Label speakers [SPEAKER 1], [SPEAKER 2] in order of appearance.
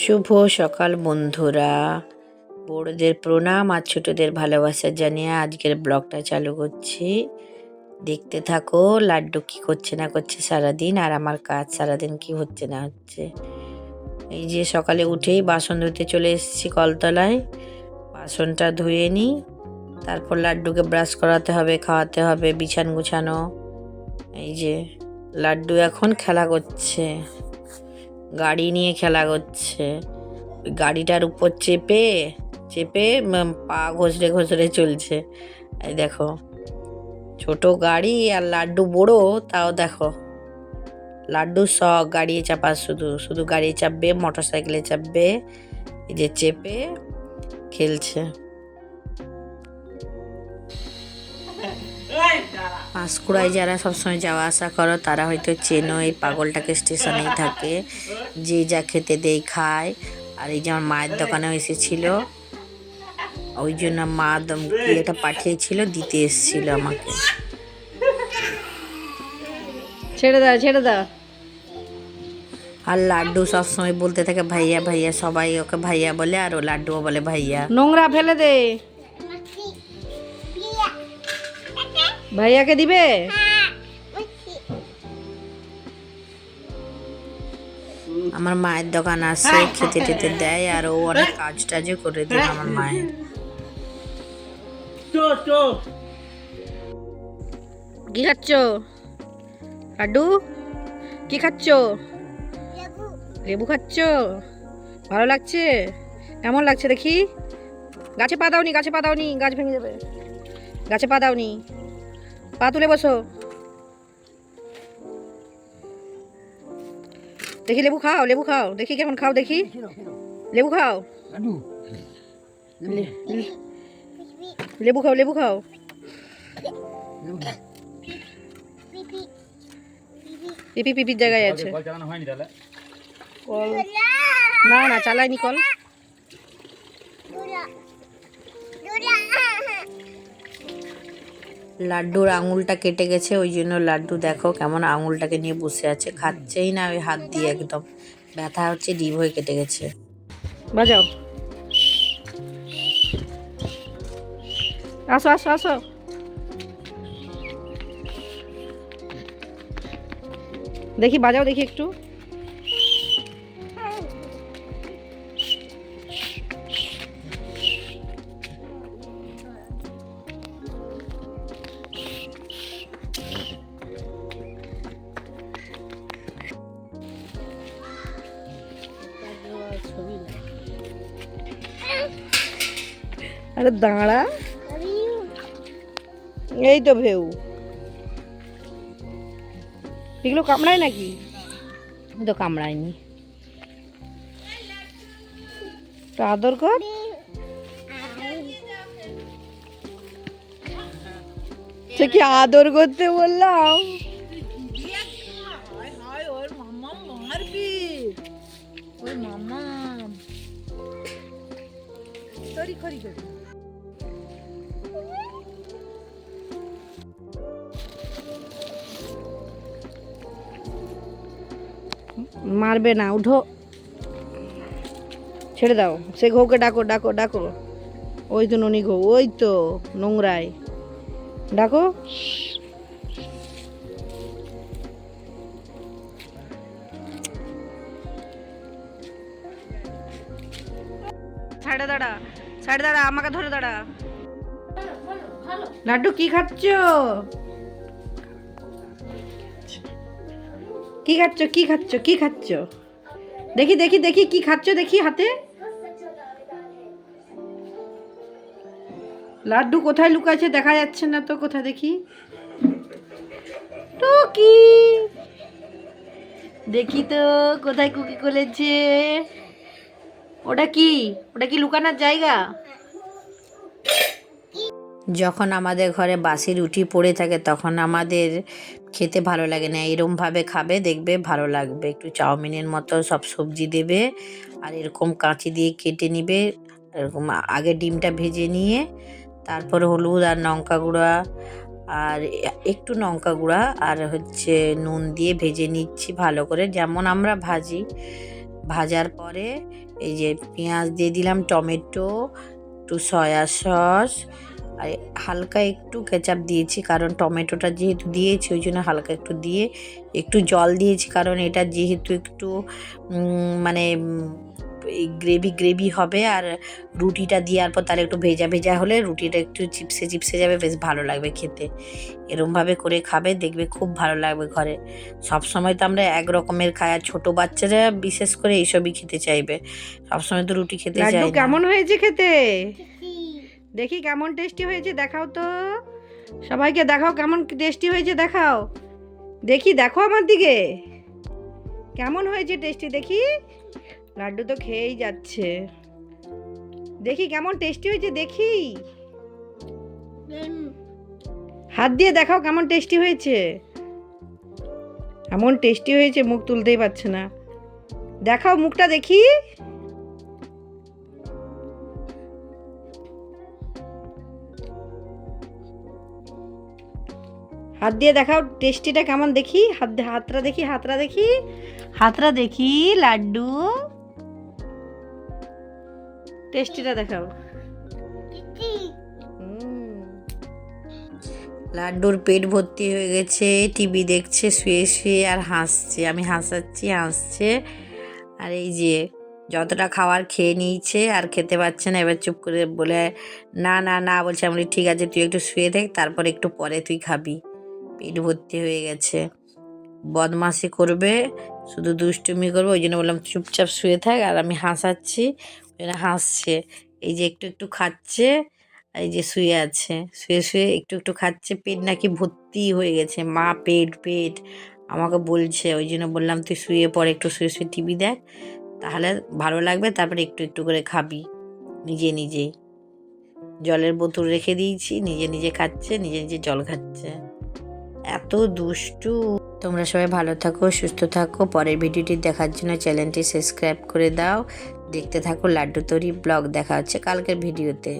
[SPEAKER 1] শুভ সকাল, বন্ধুরা। বড়দের প্রণাম আর ছোটদের ভালোবাসা জানিয়ে আজকের ব্লগটা চালু করছি। দেখতে থাকো, লাড্ডু কি করছে না করছে সারাদিন আর আমার কাজ সারাদিন কি হচ্ছে না হচ্ছে। এই যে সকালে উঠেই বাসন ধুতে চলে এসেছি কলতলায়। বাসনটা ধুয়ে নিই তারপর লাড্ডুকে ব্রাশ করাতে হবে, খাওয়াতে হবে, বিছান গুছানো। এই যে, লাড্ডু এখন খেলা করছে। গাড়ি নিয়ে খেলা করছে। গাড়িটার উপর চেপে চেপে পা ঘষড়ে ঘষড়ে চলছে। এই দেখো, ছোট গাড়ি আর লাড্ডু বড়ো, তাও দেখো। লাড্ডু শখ গাড়ি চাপা, শুধু শুধু গাড়ি চাপবে মোটর সাইকেলে চাপবে, এই যে চেপে খেলছে। পাঁশকুড়ায় যারা সবসময় যাওয়া আসা করো তারা হয়তো চেনো এই পাগলটাকে স্টেশনেই থাকে। যে যা খেতে দেই খায়। আর এই যে আমার মায়ের দোকানেও এসেছিল। ওই জন্য মা দম এটা পাঠিয়েছিল দিতে এসেছিল আমাকে।
[SPEAKER 2] ছেড়ে দাও ছেড়ে দাও।
[SPEAKER 1] আর লাড্ডু সবসময় বলতে থাকে ভাইয়া ভাইয়া সবাই ওকে ভাইয়া বলে আর ও লাড্ডুও বলে ভাইয়া।
[SPEAKER 2] নোংরা ফেলে দে। ভাইয়াকে দিবে?
[SPEAKER 1] আমার মায়ের দোকান আছে খেতে টেতে দেয় আর ও অনেক কাজ টাজও করে দেয় আমার মায়ের।
[SPEAKER 2] কি খাচ্ছ? লাড্ডু? কি খাচ্ছ? লেবু খাচ্ছ? ভালো লাগছে? কেমন লাগছে দেখি? গাছে পা দাওনি গাছে পা দাওনি গাছ ভেঙে যাবে। গাছে পা দাওনি। পা তুলে বসো। দেখি লেবু খাও লেবু খাও। দেখি কেমন খাও দেখি। লেবু খাও। লেবু খাও লেবু খাও। পিপি পিপির জায়গায় আছে। কল না না চালাইনি কল।
[SPEAKER 1] লাড্ডুর আঙুলটা কেটে গেছে, ওই জন্য লাড্ডু দেখো কেমন আঙুলটাকে নিয়ে বসে আছে। খাচ্ছেই না ওই হাত দিয়ে একদম। ব্যথা হচ্ছে ডিপ হয়ে কেটে গেছে।
[SPEAKER 2] বাজাও। আসো আসো আসো। দেখি, বাজাও দেখি একটু। আরে দাঁড়া। এই তো ভেউ। এগুলো কামড়ায় নাকি? তো কামড়ায়নি। তো আদর কর। সে কি আদর করতে বললাম? মারবে না উঠো। ছেড়ে দাও। সে ঘৌকে ডাকো ডাকো ডাকো। ওই তো ননি ঘৌ ওই তো নোংরায় ডাকো। সাইডে দাঁড়া সাইডে দাঁড়া আমাকে ধরে দাঁড়া। লাড্ডু কি খাচ্ছ? কি খাচ্ছ কি খাচ্ছ কি খাচ্ছ? দেখি দেখি দেখি, কি খাচ্ছ, দেখি হাতে। লাড্ডু কোথায় লুকাচ্ছে দেখা যাচ্ছে না তো, কোথায় দেখি। টুকি। দেখি তো, কোথায় কুকি করেছে ওটা কি? ওটা কি লুকানোর জায়গা?
[SPEAKER 1] যখন আমাদের ঘরে বাসি রুটি পড়ে থাকে, তখন আমাদের খেতে ভালো লাগে না। এরমভাবে খাবে, দেখবে ভালো লাগবে। একটু চাউমিনের মতো সব সবজি দেবে আর এরকম কাঁচি দিয়ে কেটে নিবে। এরকম আগে ডিমটা ভেজে নিয়ে, তারপর হলুদ আর লঙ্কা গুঁড়া আর একটু লঙ্কা গুঁড়া আর হচ্ছে নুন দিয়ে ভেজে নিচ্ছি ভালো করে। যেমন আমরা ভাজি, ভাজার পরে এই যে পেঁয়াজ দিয়ে দিলাম, টমেটো, একটু সয়া সস আর হালকা একটু কেচাপ দিয়েছি কারণ টমেটোটা যেহেতু দিয়েছি ওই জন্য হালকা একটু দিয়ে একটু জল দিয়েছি কারণ এটা যেহেতু একটু মানে গ্রেভি গ্রেভি হবে আর রুটিটা দেওয়ার পর তাহলে একটু ভেজা ভেজা হলে রুটিটা একটু চিপসে চিপসে যাবে বেশ ভালো লাগবে খেতে। এরমভাবে করে খাবে দেখবে খুব ভালো লাগবে ঘরে। সব সময় তো আমরা এক রকমের খাই আর ছোটো বাচ্চারা বিশেষ করে এইসবই খেতে চাইবে। সবসময় তো রুটি খেতে চাই
[SPEAKER 2] কেমন হয়েছে খেতে? দেখি কেমন টেস্টি হয়েছে, দেখাও তো। সবাইকে দেখাও কেমন টেস্টি হয়েছে, দেখাও। দেখি, দেখো আমার দিকে। কেমন হয়েছে টেস্টি, দেখি। লাড্ডু তো খেয়েই যাচ্ছে। দেখি কেমন টেস্টি হয়েছে, দেখি। হাত দিয়ে দেখাও কেমন টেস্টি হয়েছে। এমন টেস্টি হয়েছে, মুখ তুলতেই পারছে না। দেখাও মুখটা দেখি। হাত দিয়ে দেখাও টেস্টিটা কেমন দেখি? হাত হাতটা দেখি হাতটা দেখি। হাতটা দেখি, লাড্ডু। টেস্টিটা দেখাও।
[SPEAKER 1] লাড্ডুর পেট ভর্তি হয়ে গেছে, টিভি দেখছে, শুয়ে শুয়ে আর হাসছে। আমি হাসাচ্ছি, হাসছে। আর এই যে, যতটা খাবার খেয়ে নিয়েছে আর খেতে পারছে না, এবার চুপ করে বলে, না না না, বলছে। আমি ঠিক আছে, তুই একটু শুয়ে দেখ, তারপর একটু পরে তুই খাবি। পেট ভর্তি হয়ে গেছে। বদমাসি করবে, শুধু দুষ্টুমি করবে, ওই জন্য বললাম চুপচাপ শুয়ে থাক আর আমি হাসাচ্ছি, ওই জন্য হাসছে। এই যে একটু একটু খাচ্ছে, এই যে শুয়ে আছে, শুয়ে শুয়ে একটু একটু খাচ্ছে, পেট নাকি ভর্তি হয়ে গেছে। মা, পেট পেট, আমাকে বলছে, ওই জন্য বললাম তুই শুয়ে পড়ে, একটু শুয়ে শুয়ে টিভি দেখ, তাহলে ভালো লাগবে, তারপরে একটু একটু করে খাবি, নিজে নিজেই। জলের বোতল রেখে দিয়েছি, নিজে নিজে খাচ্ছে, নিজে নিজে জল খাচ্ছে। এত দুষ্টু। তোমরা সবাই ভালো থাকো, সুস্থ থাকো। পরের ভিডিওটি দেখার জন্য চ্যানেলটি সাবস্ক্রাইব করে দাও। দেখতে থাকো লাড্ডু তৈরি ব্লগ, দেখা হচ্ছে কালকের ভিডিওতে।